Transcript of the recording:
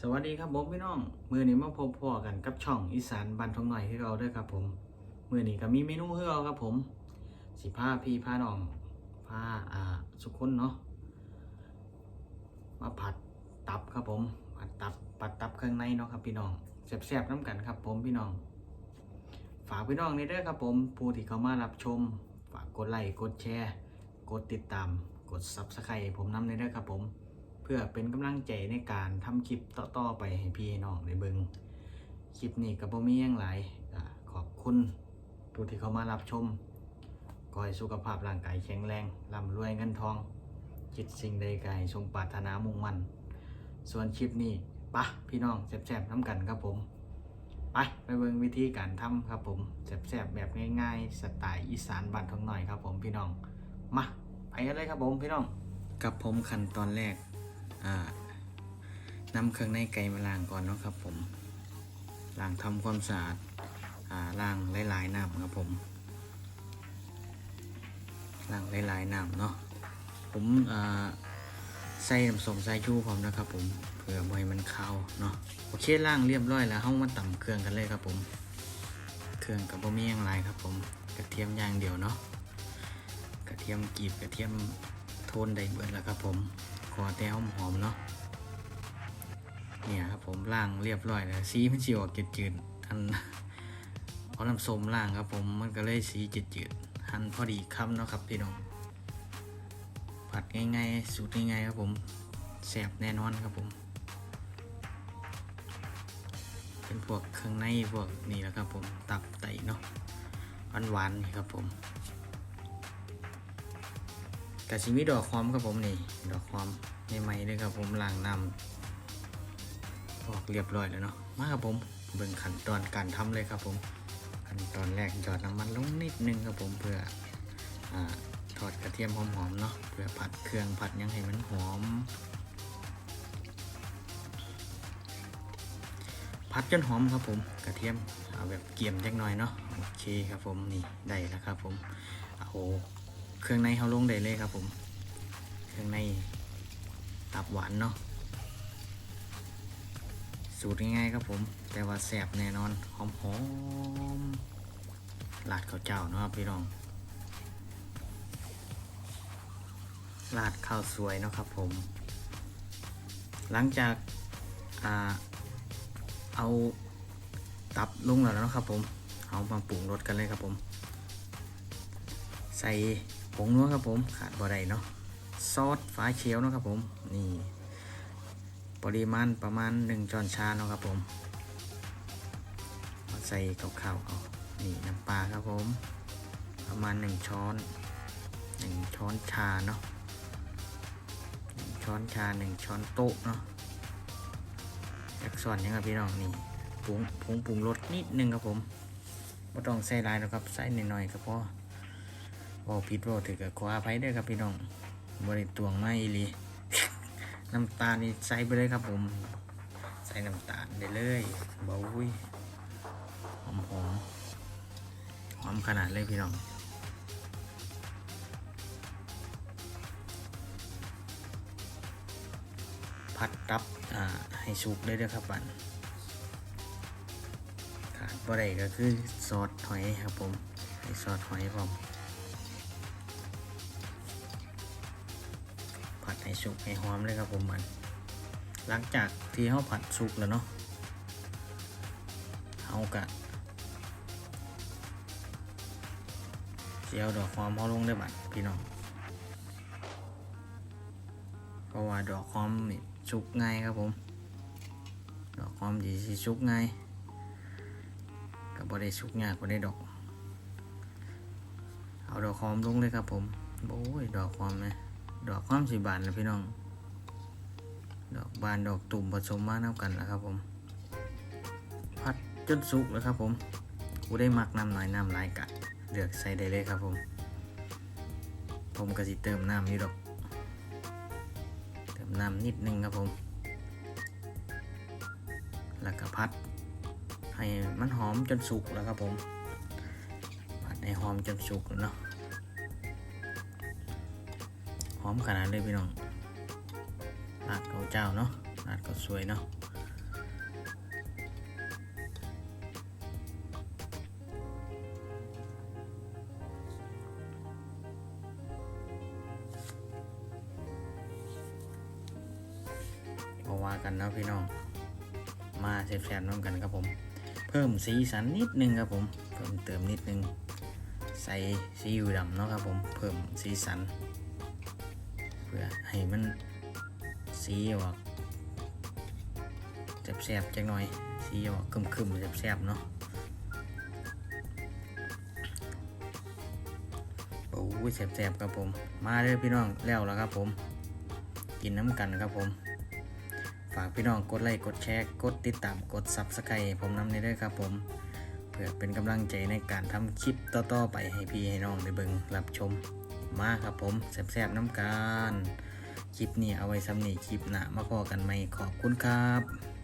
สวัสดีครับผมพี่น้องมือนี้มาพบพ่อกันกับช่องอีสานบันทงหน่อยให้เราด้วยครับผมมือนี้ก็มีเมนูให้เราครับผมสิผ้าพี่ผ้าน้องผ้าอ่าสุกคนเนาะมาผัดตับครับผมผัดตับผัดตับเครื่องในเนาะครับพี่น้องแซ่บๆน้ำกันครับผมพี่น้อง ฝากพี่น้องในเด้อครับผมผู้ที่เขามารับชม ฝากกดไลค์กดแชร์ กดติดตาม กดซับสไครต์ผมนำในเด้อครับผม เพื่อเป็นกำลังใจในการทำคลิปต่อๆไปให้พี่น้องได้เบิงคลิปนี้กับบ่มียังหลายขอบคุณผู้ที่เข้ามารับชมขอให้สุขภาพร่างกายแข็งแรงร่ำรวยเงินทองคิดสิ่งใดก็ให้สมปรารถนามุ่งมั่นส่วนคลิปนี้ปะพี่น้องแซ่บๆน้ำกันครับผม ไปไปเบิ่งวิธีการทำครับผมแซ่บๆแบบง่ายๆ สไตล์อีสานบ้านทองหน่อยครับผมพี่น้องมาไปกันเลยครับผมพี่น้องกับผมขั้นตอนแรก นำเครื่องในไก่มาล้างก่อนเนาะครับผมล้างทำความสะอาดอ่าล้างหลายๆน้ำครับผมล้างหลายๆน้ำเนาะผมอ่าใส่น้ำส้มสายชูพร้อมนะครับผมเพื่อให้มันคาเนาะโอเคล้างเรียบร้อยแล้วเฮามาต่ำเครื่องกันเลยครับผม เครื่องกับบะหมี่ย่างไรครับผมกระเทียมอย่างเดียวเนาะกระเทียมกรีบกระเทียมโทนได้เบิดแล้วครับผม ขอแต่หอมหอมเนาะเนี่ยครับผมล่างเรียบร้อยแล้วสีมันสีออกจืดๆอันเอาน้ำส้มล่างครับผมมันก็เลยสีจืดๆหั่นพอดีคำเนาะครับพี่น้องผัดง่ายๆสูตรง่ายๆครับผมแซ่บแน่นอนครับผม เป็นพวกเครื่องในพวกนี่แหละครับผมตับไตเนาะหวานๆนี่ครับผม กะชิมีดอกความครับผมนี่ ดอกความใหม่ๆเลยครับผมล้างน้ำออกเรียบร้อยแล้วเนาะมาครับผมเบิ่งขั้นตอนการทำเลยครับผมขั้นตอนแรกหยอดน้ำมันลงนิดนึงครับผมเพื่ออทอดกระเทียมหอมๆเนาะเพื่อผัดเครื่องผัดยังให้มันหอมผัดจนหอมครับผมกระเทียมเอาแบบเกี่ยมจักน่อยเนาะโอเคครับผมนี่ได้แล้วครับผมเอา เครื่องในเขาลงได้เลยครับผม เครื่องในตับหวานเนาะ สูตรง่ายๆครับผม แต่ว่าแซ่บแน่นอนหอมหอมๆราดข้าวเจ้านะครับพี่น้องราดข้าวสวยเนาะครับผม หลังจากอาเอาตับลงแล้วนะครับผม เอามาปรุงรสกันเลยครับผม ใส่ ผงนัวครับผมขาดบ่ได้เนาะซอสฟ้าเขียวนะครับผมนี่ปริมาณประมาณ1ช้อนชาเนาะครับผมเอาใส่กับข้าวเอานี่น้ำปลาครับผม ประมาณ 1 ช้อน 1 ช้อนชาเนาะหนึ่งช้อนชา 1 ช้อนโต๊ะเนาะจากส่วนนี้ครับพี่น้องนี่ปรุงปรุงปรุงรสนิดนึงครับผมไม่ต้องใส่ลายนะครับใส่หน่อยๆก็พอ บอกผิดบอกถือกับขวาภัยด้วยครับพี่น้องบริตวงไม่อีลีน้ำตาลนี่ใส่ไปเลยครับผม ใส่น้ำตาลได้เลยเบาอุ้ยหอมหอมหอมขนาดเลยพี่น้องผัดตับอ่าให้สุกได้ด้วยครับบันขาดบ่ได้ก็คือซอสหอยครับผม ให้ซอสหอยผม สุกให้หอมเลยครับผมมันหลังจากที่เขาผัดสุกแล้วเนาะเขากะเจียวดอกหอมเขาลงได้บัดพี่น้องเพราะว่าดอกหอมนี่สุกง่ายครับผม ดอกหอมดีสิสุกง่ายก็บ่ได้สุกยากบ่ได้ดอก เอาดอกหอมลงเลยครับผมโอ้ยดอกหอมนะ ดอกหอมสีบานแล้วพี่น้อง ดอกบานดอกตุ่มผสมมาน้ากันแล้วครับผมผัดจนสุกแล้วครับผมกูได้หมักน้ำหน่อยน้ำหลายกะเลือกใส่ได้เลยครับผม ผมก็สิเติมน้ำอยู่ดอก เติมน้ำนิดนึงครับผม แล้วก็พัด ให้มันหอมจนสุกแล้วครับผมผัดให้หอมจนสุกเนาะ้อมขนาดเลยพี่น้องลาดเขาเจ้าเนาะลาดเขาสวยเนาะว่ากันนะพี่น้อง มาแซ่บๆน้องกันครับผม เพิ่มสีสันนิดนึงครับผม เพิ่มเติมนิดนึง ใส่สีอิ๊วดำเนาะครับผม เพิ่มสีสัน พื่อให้มันสีออกแซ่บๆจักหน่อย สีออกคึมๆแซ่บๆเนาะโอ้ยแซ่บๆครับผม มาเลยพี่น้องแล้วแล้วครับผม กินน้ำกันครับผม ฝากพี่น้องกดไลค์กดแชร์กดติดตามกดซับสไครต์ผมนำในด้วยครับผมเพื่อเป็นกำลังใจในการทำคลิปต่อๆไปให้พี่ให้น้องได้เบิ่งรับชม มาครับผมแซ่บๆน้ำกันคลิปนี้เอาไว้ซ้ำนี่คลิปหนะมาพอกันไหมขอบคุณครับ